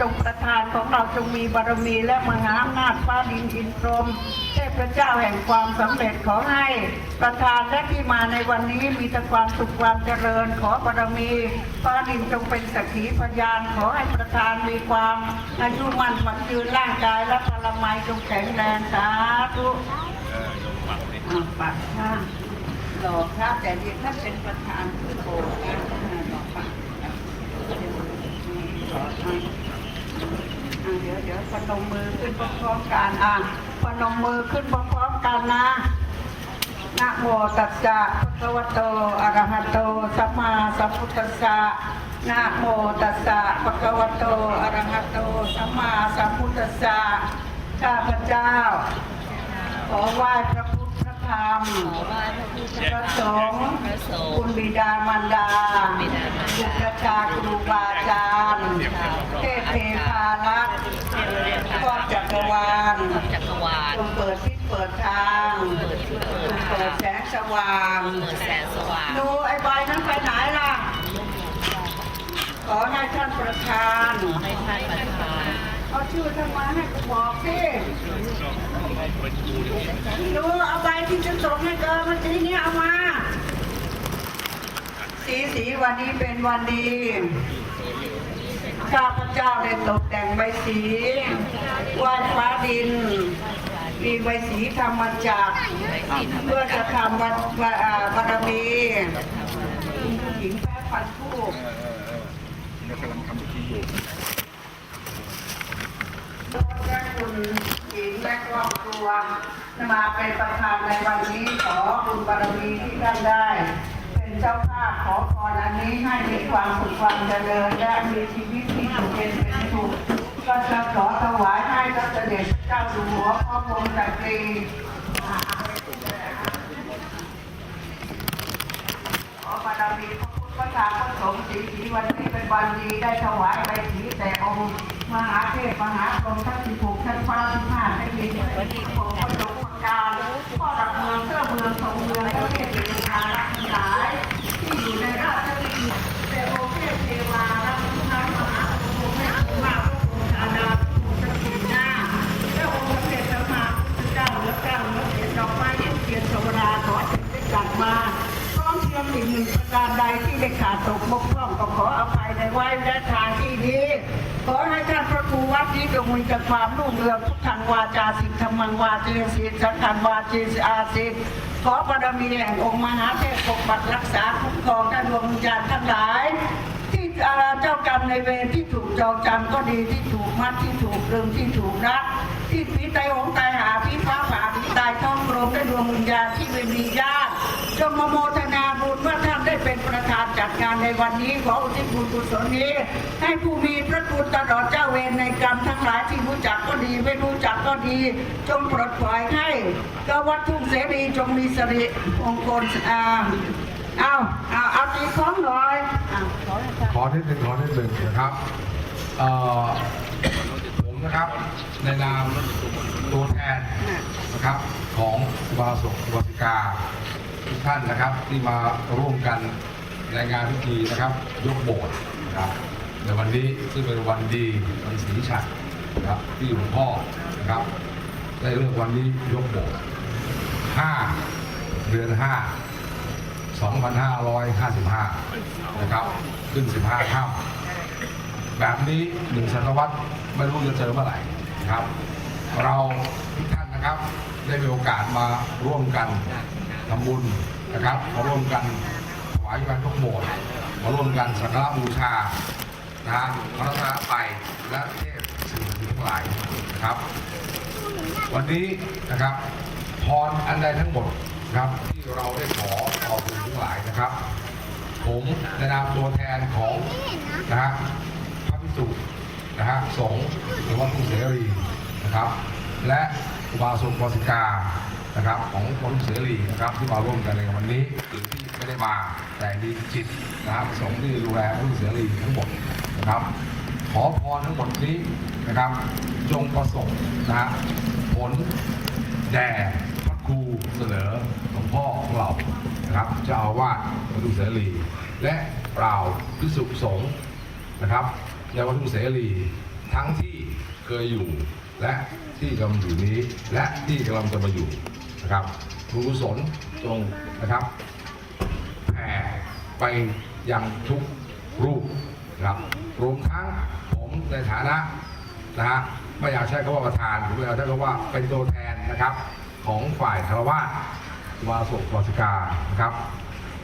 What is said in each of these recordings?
จงประทานของเราจงมีบารมีและมหาอำนาจฟ้าดินอินทรมเทพเจ้าแห่งความสำเร็จขอให้ประธานและที่มาในวันนี้มีแต่ความสุขความเจริญขอบารมีฟ้าดินจงเป็นสักขีพยานขอให้ประธานมีความอายุมันขวัญยืนร่างกายและพลไมัยจงแข็งแรงสาธุปักข้าหล่อพระแต่เดียวท่านเป็นประธานผู้โบสถ์นะหล่อปัก อะเดี๋ยวเดี๋ยวพนมมือขึ้นพร้อมๆกันอะพนมมือขึ้นพร้อมๆกันนะนะโมตัสสะภะคะวะโตอะระหะโตสัมมาสัมพุทธัสสะนะโมตัสสะภะคะวะโตอะระหะโตสัมมาสัมพุทธัสสะข้าพเจ้า ขอไหว้พระพุทธ ธรรม ขอไหว้พระพุทธพระสงฆ์พระสงคุณฆ์บิดามารดาบิดามารดาบุตรชาครูบาอาจารย์ เทพเทพารักษ์ครอบจักรวาลจักรวาลจงเปิดทิศเปิดทางเปิดทิศเปิดทางเปิดแสงสว่างเปิดแสงสว่างดูไอ้ใบนั้นไปไหนล่ะ ขอให้ท่านประธานขอให้ท่านประธาน เอาชื่อท่านมาให้กูบอกสิดูเอาใบที่จะส่งให้เกินเมื่อกี้นี้เอามา สีสีวันนี้เป็นวันดีข้าพเจ้าได้ตกแต่งใบสีไหว้ฟ้าดิน มีใบสีธรรมจักเพื่อจะทำวัดวาอ่าบารมีหญิงแพ้พันธุ์ผู้เนี่ยกำลังทำพิธีอยู่ และคุณหญิงและครอบครัวมาเป็นประธานในวันนี้ขอบุญบารมีที่ท่านได้ เป็นเจ้าภาพขอพรอันนี้ให้มีความสุขความเจริญและมีชีวิตที่อยู่เป็นเป็นสุขก็จะขอถวายให้พระเสด็จเจ้าอยู่หัวพระบรมจักรีขอบารมี พระตาพระธรรมพระสงฆ์สีสีวันนี้เป็นวันดีได้ถวายใบสีแต่องค์มหาเทพมหาพรมทั้งสิบหกชั้นฟ้าสิบห้าได้ยินวันนี้ของพระสงฆ์ประการพ่อหลักเมืองเพื่อเมืองทรงเมืองและเทพเทวาทั้งหลายที่อยู่ในราช มีแต่ความรุ่งเรืองทุกทางวาจาสิทธรรมังวาเจสิทสังขังวาเจสิอาสิทขอบารมีแห่งองค์มหาเทพปกปักรักษาคุ้มครองท่านดวงวิญญาณทั้งหลาย ที่อาเจ้ากรรมในเวรที่ถูกจองจำก็ดีที่ถูกมัดที่ถูกเริงที่ถูกรักที่ผีตายหงตายหาผี จัดงานในวันนี้ขออุทิศบุญกุศลนี้ ให้ผู้มีพระคุณตลอดเจ้าเวรในกรรมทั้งหลายที่รู้จักก็ดีไม่รู้จักก็ดี จงปลดปล่อยให้กวัดทุ่งเสรีจงมีสิริมงคลอ่าเอาเอาเอาตีคล้องหน่อยอ่าขอให้ท่านขอนิดหนึ่งขอนิดหนึ่งนะครับเอ่อผมนะครับในนามตัวแทนนะครับของอุบาสกอุบาสิกาทุกท่านนะครับที่มาร่วมกัน ในงานพิธีนะครับ ยกโบสถ์นะครับในวันนี้ซึ่งเป็นวันดีวันศรีฉัตรนะครับที่หลวงพ่อนะครับ ได้เลือกวันนี้ยกโบสถ์5เดือน5 2555นห้าร้อยห้าสิบห้านะครับ ขึ้น15ค่ำแบบนี้หนึ่งศตวรรษไม่รู้จะเจอเมื่อไหร่นะครับ เราทุกท่านนะครับได้มีโอกาสมาร่วมกันทำบุญนะครับมาร่วมกัน วายการทุกโบสถ์มาร่วมกันสักการะบูชานะฮะพระรัตนตรัยและเทพสิ่งศักดิ์สิทธิ์ทั้งหลายนะครับ วันนี้นะครับพรอันใดทั้งหมดนะครับที่เราได้ขอขอบคุณทั้งหลายนะครับ ผมในนามตัวแทนของนะฮะพระพิสุนะฮะสงฆ์หรือว่าผู้เสรีนะครับ และอุบาสกบาสิกา นะครับของคนเสรีนะครับที่มาร่วมกันในวันนี้หรือที่ไม่ได้มาแต่ดีจิตนะครับสงที่ดูแลผู้เสรีทั้งหมดนะครับ ขอพรทั้งหมดนี้นะครับ จงประสบนะผลแด่พระครูเสนอหลวงพ่อของเรานะครับเจ้าอาวาสวัดเสรี และเปล่าพิสุสงฆ์นะครับในวัตถุเสรีทั้งที่เคยอยู่และที่กำลังอยู่นี้และที่กำลังจะมาอยู่ นะครับบุญกุศลจงนะครับแผ่ไปยังทุกรูปนะครับรวมทั้งผมในฐานะนะฮะไม่อยากใช้คำว่าประธานหรือไม่อยากใช้คำว่าเป็นตัวแทนนะครับ ของฝ่ายคารวะวาสุวาสิกานะครับ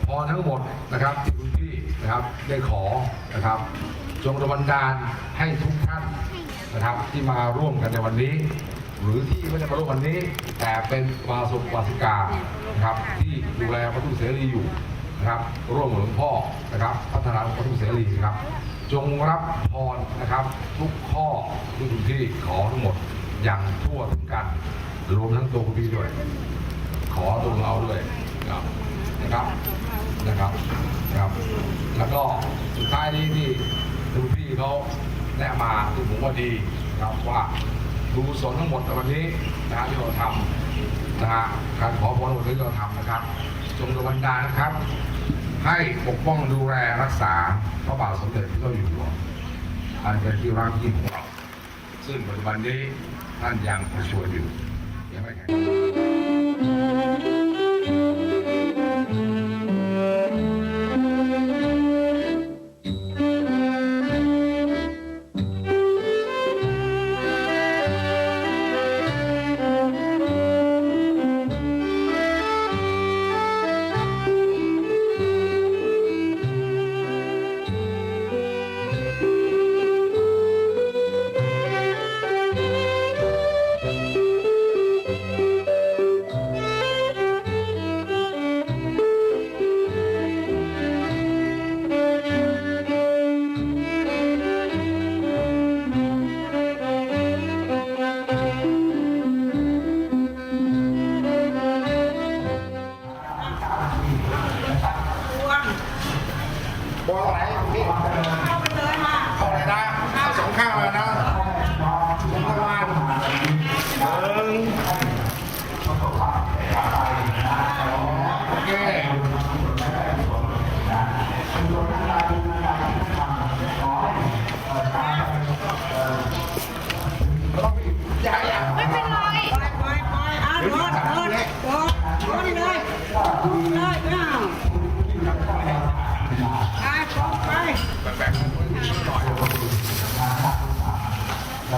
พอทั้งหมดนะครับที่คุณพี่นะครับได้ขอนะครับ จงดลบันดาลให้ทุกท่านนะครับที่มาร่วมกันในวันนี้ หรือที่ไม่ได้มาร่วมวันนี้ แต่เป็นวาสุวาสิกานะครับที่ดูแลวัตถุเสรีอยู่นะครับ ร่วมกับหลวงพ่อนะครับ พัฒนาวัตถุเสรีนะครับ จงรับพรนะครับ ทุกข้อที่คุณพี่ขอทั้งหมดอย่างทั่วถึงกันรวมทั้งตัวคุณพี่ด้วย ขอตัวเราด้วยนะครับนะครับนะครับนะครับ แล้วก็สุดท้ายนี้ที่คุณพี่เขาแนะมาที่ผมว่าดีนะครับว่า ดูสนทั้งหมดในวันนี้นะฮะที่เราทำนะฮะการขอพรวันนี้เราทำนะครับ จงดลบันดาลนะครับ ให้ปกป้องดูแลรักษาพระบาทสมเด็จพระเจ้าอยู่หัวอันเป็นที่รักยิ่งของเราซึ่งปัจจุบันนี้ท่านยังประชวรอยู่ยังไม่แข็ง อย่าอย่าไม่เป็นไรปล่อยปล่อยปล่อยอะรถรถรถรถเลยเลยไม่เอาไปไปไป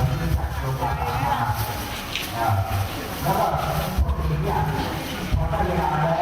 วัน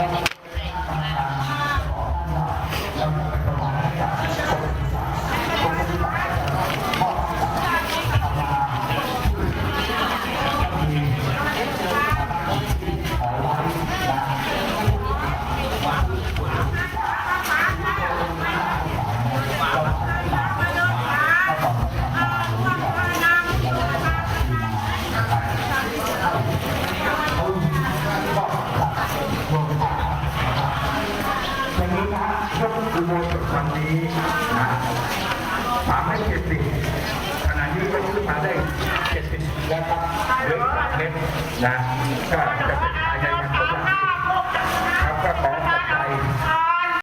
อุโบสถวันนี้นะสามให้เจ็ดสิบขณะนี้ก็ขึ้นมาได้เจ็ดสิบแล้วครับเหลือกสามเมตรนะก็จะเป็นภายในวันพฤหัสครับก็ขอ